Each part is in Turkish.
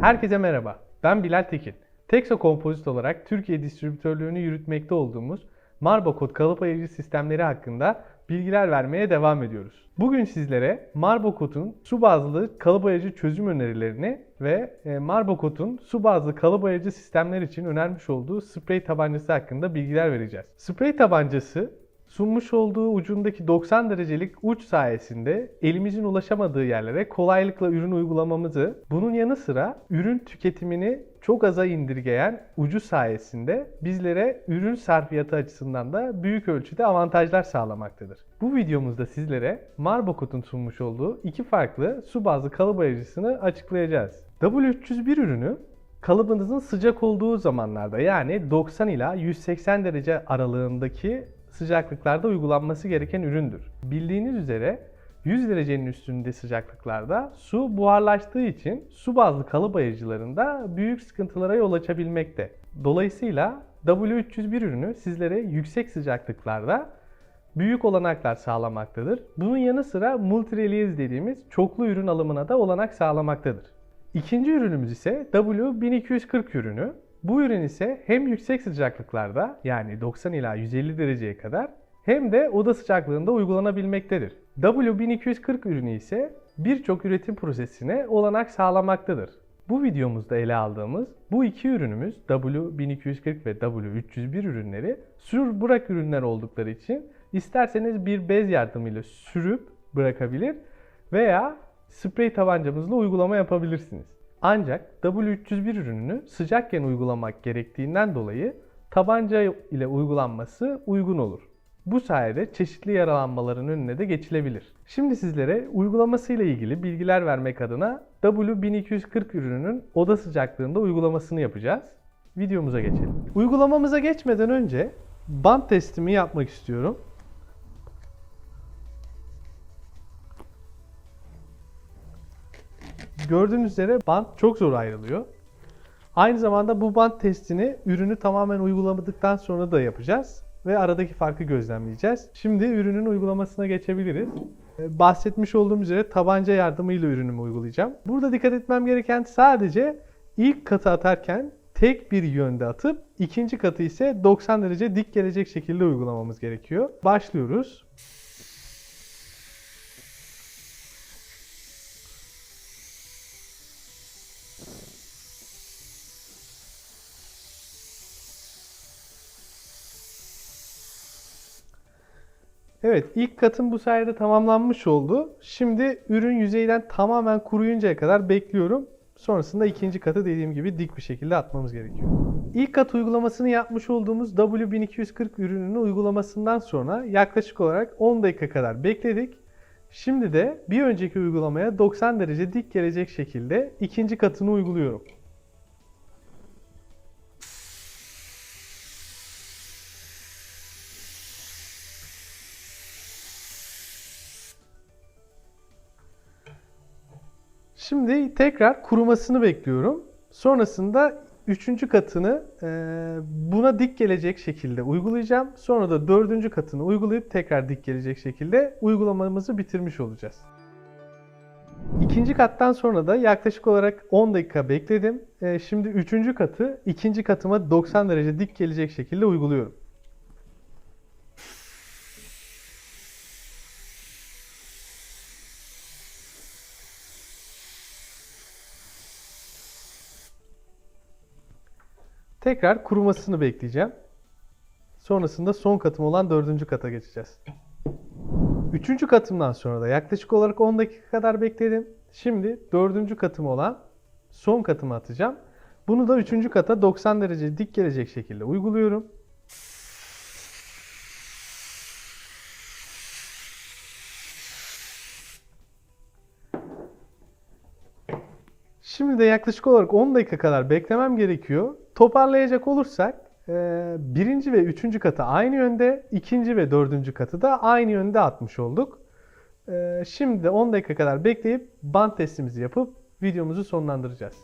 Herkese merhaba. Ben Bilal Tekin. Texo Kompozit olarak Türkiye distribütörlüğünü yürütmekte olduğumuz Marbokod kalıp ayırıcı sistemleri hakkında bilgiler vermeye devam ediyoruz. Bugün sizlere Marbokod'un su bazlı kalıp ayırıcı çözüm önerilerini ve e, Marbokod'un su bazlı kalıp ayırıcı sistemler için önermiş olduğu sprey tabancası hakkında bilgiler vereceğiz. Sprey tabancası sunmuş olduğu ucundaki 90 derecelik uç sayesinde elimizin ulaşamadığı yerlere kolaylıkla ürün uygulamamızı, bunun yanı sıra ürün tüketimini çok aza indirgeyen ucu sayesinde bizlere ürün sarfiyatı açısından da büyük ölçüde avantajlar sağlamaktadır. Bu videomuzda sizlere Marbokut'un sunmuş olduğu iki farklı su bazlı kalıp ayırıcısını açıklayacağız. W301 ürünü kalıbınızın sıcak olduğu zamanlarda yani 90 ila 180 derece aralığındaki sıcaklıklarda uygulanması gereken üründür. Bildiğiniz üzere 100 derecenin üstünde sıcaklıklarda su buharlaştığı için su bazlı kalıp ayırıcılarında büyük sıkıntılara yol açabilmekte. Dolayısıyla W301 ürünü sizlere yüksek sıcaklıklarda büyük olanaklar sağlamaktadır. Bunun yanı sıra multi-release dediğimiz çoklu ürün alımına da olanak sağlamaktadır. İkinci ürünümüz ise W1240 ürünü. Bu ürün ise hem yüksek sıcaklıklarda yani 90 ila 150 dereceye kadar hem de oda sıcaklığında uygulanabilmektedir. W1240 ürünü ise birçok üretim prosesine olanak sağlamaktadır. Bu videomuzda ele aldığımız bu iki ürünümüz W1240 ve W301 ürünleri sür bırak ürünler oldukları için isterseniz bir bez yardımıyla sürüp bırakabilir veya sprey tabancamızla uygulama yapabilirsiniz. Ancak W301 ürününü sıcakken uygulamak gerektiğinden dolayı tabanca ile uygulanması uygun olur. Bu sayede çeşitli yaralanmaların önüne de geçilebilir. Şimdi sizlere uygulaması ile ilgili bilgiler vermek adına W1240 ürününün oda sıcaklığında uygulamasını yapacağız. Videomuza geçelim. Uygulamamıza geçmeden önce bant testimi yapmak istiyorum. Gördüğünüz üzere bant çok zor ayrılıyor. Aynı zamanda bu bant testini ürünü tamamen uygulamadıktan sonra da yapacağız ve aradaki farkı gözlemleyeceğiz. Şimdi ürünün uygulamasına geçebiliriz. Ee, Bahsetmiş olduğum üzere tabanca yardımıyla ürünümü uygulayacağım. Burada dikkat etmem gereken sadece ilk katı atarken tek bir yönde atıp ikinci katı ise 90 derece dik gelecek şekilde uygulamamız gerekiyor. Başlıyoruz. Evet ilk katım bu sayede tamamlanmış oldu. Şimdi ürün yüzeyden tamamen kuruyuncaya kadar bekliyorum. Sonrasında ikinci katı dediğim gibi dik bir şekilde atmamız gerekiyor. İlk kat uygulamasını yapmış olduğumuz W1240 ürününün uygulamasından sonra yaklaşık olarak 10 dakika kadar bekledik. Şimdi de bir önceki uygulamaya 90 derece dik gelecek şekilde ikinci katını uyguluyorum. Şimdi tekrar kurumasını bekliyorum. Sonrasında üçüncü katını e, buna dik gelecek şekilde uygulayacağım. Sonra da dördüncü katını uygulayıp tekrar dik gelecek şekilde uygulamamızı bitirmiş olacağız. İkinci kattan sonra da yaklaşık olarak 10 dakika bekledim. E, şimdi üçüncü katı ikinci katıma 90 derece dik gelecek şekilde uyguluyorum. Tekrar kurumasını bekleyeceğim. Sonrasında son katım olan dördüncü kata geçeceğiz. Üçüncü katımdan sonra da yaklaşık olarak 10 dakika kadar bekledim. Şimdi dördüncü katım olan son katımı atacağım. Bunu da üçüncü kata 90 derece dik gelecek şekilde uyguluyorum. Şimdi de yaklaşık olarak 10 dakika kadar beklemem gerekiyor. Toparlayacak olursak e, birinci ve üçüncü katı aynı yönde, ikinci ve dördüncü katı da aynı yönde atmış olduk. E, Şimdi de 10 dakika kadar bekleyip bant testimizi yapıp videomuzu sonlandıracağız.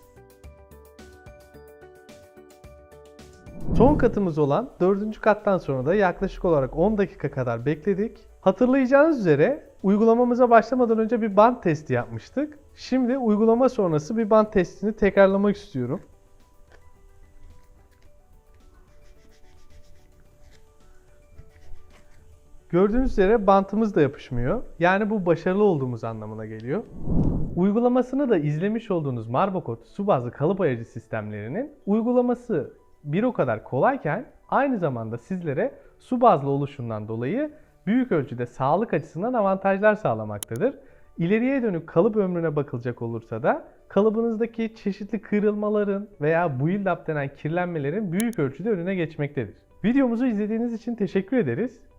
Son katımız olan dördüncü kattan sonra da yaklaşık olarak 10 dakika kadar bekledik. Hatırlayacağınız üzere uygulamamıza başlamadan önce bir bant testi yapmıştık. Şimdi uygulama sonrası bir bant testini tekrarlamak istiyorum. Gördüğünüz üzere bantımız da yapışmıyor. Yani bu başarılı olduğumuz anlamına geliyor. Uygulamasını da izlemiş olduğunuz Marbocode su bazlı kalıp ayırıcı sistemlerinin uygulaması bir o kadar kolayken aynı zamanda sizlere su bazlı oluşundan dolayı büyük ölçüde sağlık açısından avantajlar sağlamaktadır. İleriye dönük kalıp ömrüne bakılacak olursa da kalıbınızdaki çeşitli kırılmaların veya build up denen kirlenmelerin büyük ölçüde önüne geçmektedir. Videomuzu izlediğiniz için teşekkür ederiz.